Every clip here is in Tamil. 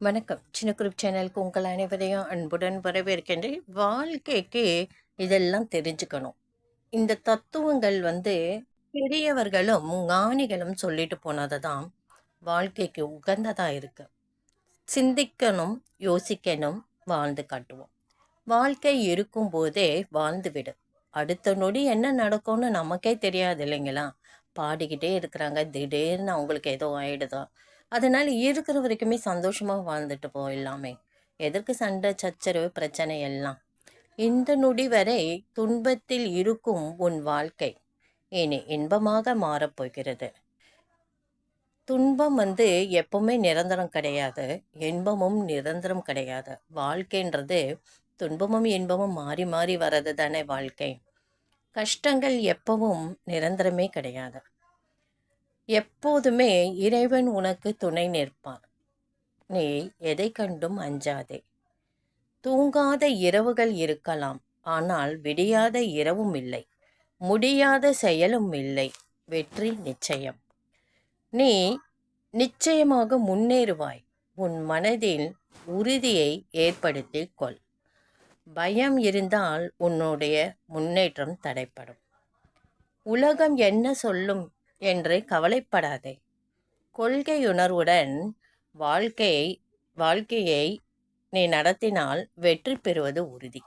வணக்கம். சின்ன குரூப் சேனலுக்கு உங்கள் அனைவரையும் அன்புடன் வரவேற்கின்றேன். வாழ்க்கைக்கு இதெல்லாம் தெரிஞ்சுக்கணும். இந்த தத்துவங்கள் வந்து பெரியவர்களும் ஞானிகளும் சொல்லிட்டு போனது தான் வாழ்க்கைக்கு உகந்ததாக இருக்கு. சிந்திக்கணும் யோசிக்கணும் வாழ்ந்து காட்டுவோம். வாழ்க்கை இருக்கும்போதே வாழ்ந்து விடு. அடுத்த நொடி என்ன நடக்கும்னு நமக்கே தெரியாது இல்லைங்களா? பாடிக்கிட்டே இருக்கிறாங்க. திடீர்னு அவங்களுக்கு ஏதோ ஆயிடுதா? அதனால் இருக்கிற வரைக்குமே சந்தோஷமாக வாழ்ந்துட்டு போயிடலாமே எதற்கு சண்டை சச்சரவு பிரச்சனை எல்லாம்? இந்த நொடி வரை துன்பத்தில் இருக்கும் உன் வாழ்க்கை இனி இன்பமாக மாறப்போகிறது துன்பம் வந்து எப்பவுமே நிரந்தரம் கிடையாது. இன்பமும் நிரந்தரம் கிடையாது. வாழ்க்கைன்றது துன்பமும் இன்பமும் மாறி மாறி வர்றது தானே வாழ்க்கை. கஷ்டங்கள் எப்பவும் நிரந்தரமே கிடையாது. எப்போதுமே இறைவன் உனக்கு துணை நிற்பான். நீ எதை கண்டும் அஞ்சாதே. தூங்காத இரவுகள் இருக்கலாம் ஆனால் விடியாத இரவும் இல்லை. முடியாத செயலும் இல்லை. வெற்றி நிச்சயம். நீ நிச்சயமாக முன்னேறுவாய். உன் மனதில் உறுதியை ஏற்படுத்தி கொள். பயம் இருந்தால் உன்னுடைய முன்னேற்றம் தடைப்படும் உலகம் என்ன சொல்லும்? என்று கவலைப்படாதே. கொள்கையுணர்வுடன் வாழ்க்கையை வாழ்க்கையை நீ நடத்தினால் வெற்றி பெறுவது உறுதி.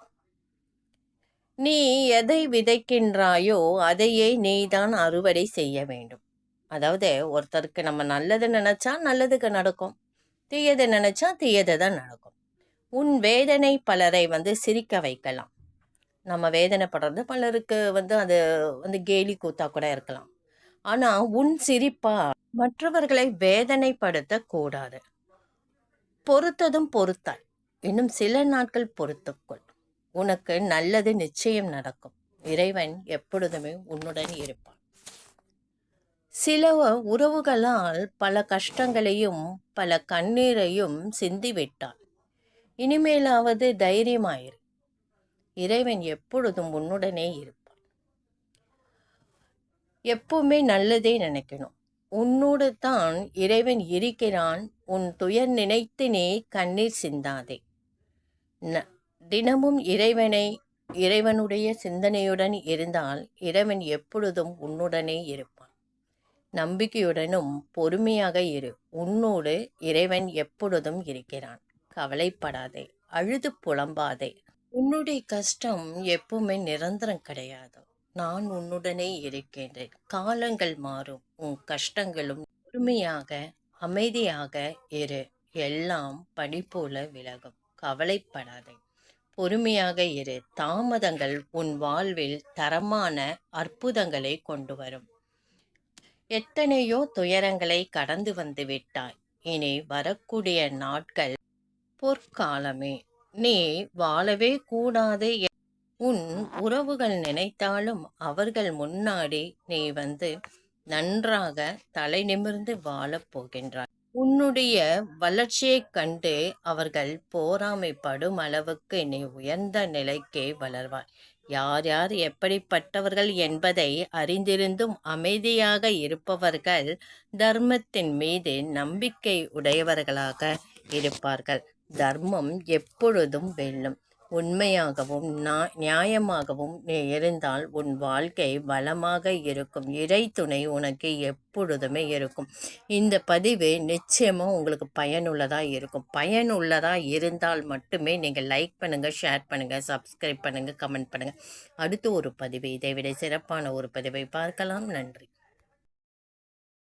நீ எதை விதைக்கின்றாயோ அதையே நீதான் அறுவடை செய்ய வேண்டும். அதாவது ஒருத்தருக்கு நம்ம நல்லது நினச்சா நல்லதுக்கு நடக்கும். தீயதை நினச்சா தீயதை தான் நடக்கும். உன் வேதனை பலரை வந்து சிரிக்க வைக்கலாம். நம்ம வேதனைப்படுறது பலருக்கு வந்து அது வந்து கேலி கூத்தா கூட இருக்கலாம். ஆனால் உன் சிரிப்பா மற்றவர்களை வேதனைப்படுத்த கூடாது. பொறுத்ததும் பொறுத்தாய். இன்னும் சில நாட்கள் பொறுத்துக்கொள். உனக்கு நல்லது நிச்சயம் நடக்கும். இறைவன் எப்பொழுதுமே உன்னுடன் இருப்பான். சில உறவுகளால் பல கஷ்டங்களையும் பல கண்ணீரையும் சிந்திவிட்டான் இனிமேலாவது தைரியமாயிரு. இறைவன் எப்பொழுதும் உன்னுடனே இருப்பான். எப்பவுமே நல்லதே நினைக்கணும். உன்னோடு தான் இறைவன் இருக்கிறான். உன் துயர் நினைத்தினே கண்ணீர் சிந்தாதே. ந தினமும் இறைவனை இறைவனுடைய சிந்தனையுடன் இருந்தால் இறைவன் எப்பொழுதும் உன்னுடனே இருப்பான். நம்பிக்கையுடனும் பொறுமையாக இரு. உன்னோடு இறைவன் எப்பொழுதும் இருக்கிறான். கவலைப்படாதே. அழுது புலம்பாதே. உன்னுடைய கஷ்டம் எப்பவுமே நிரந்தரம் கிடையாது. நான் உன்னுடனே இருக்கின்றேன் காலங்கள் மாறும். உன் கஷ்டங்களும் பொறுமையாக அமைதியாக இரு. எல்லாம் படி போல விலகும். கவலைப்படாதே. பொறுமையாக இரு. தாமதங்கள் உன் வாழ்வில் தரமான அற்புதங்களை கொண்டு வரும். எத்தனையோ துயரங்களை கடந்து வந்து விட்டாய். இனி வரக்கூடிய நாட்கள் பொற்காலமே. நீ வாழவே கூடாது உன் உறவுகள் நினைத்தாலும் அவர்கள் முன்னாடி நீ வந்து நன்றாக தலை நிமிர்ந்து வாழப் போகின்றாய். உன்னுடைய வளர்ச்சியைக் கண்டு அவர்கள் போராமைப்படும் அளவுக்கு நீ உயர்ந்த நிலைக்கே வளர்வாய். யார் யார் எப்படிப்பட்டவர்கள் என்பதை அறிந்திருந்தும் அமைதியாக இருப்பவர்கள் தர்மத்தின் மீது நம்பிக்கை உடையவர்களாக இருப்பார்கள். தர்மம் எப்பொழுதும் வெல்லும். உண்மையாகவும் நியாயமாகவும் நீ இருந்தால் உன் வாழ்க்கை வளமாக இருக்கும். இறை துணை உனக்கு எப்பொழுதுமே இருக்கும். இந்த பதிவு நிச்சயமாக உங்களுக்கு பயனுள்ளதாக இருக்கும். பயனுள்ளதாக இருந்தால் மட்டுமே நீங்கள் லைக் பண்ணுங்கள் ஷேர் பண்ணுங்கள் சப்ஸ்கிரைப் பண்ணுங்கள் கமெண்ட் பண்ணுங்கள் அடுத்து ஒரு பதிவு இதை விட சிறப்பான ஒரு பதிவை பார்க்கலாம். நன்றி.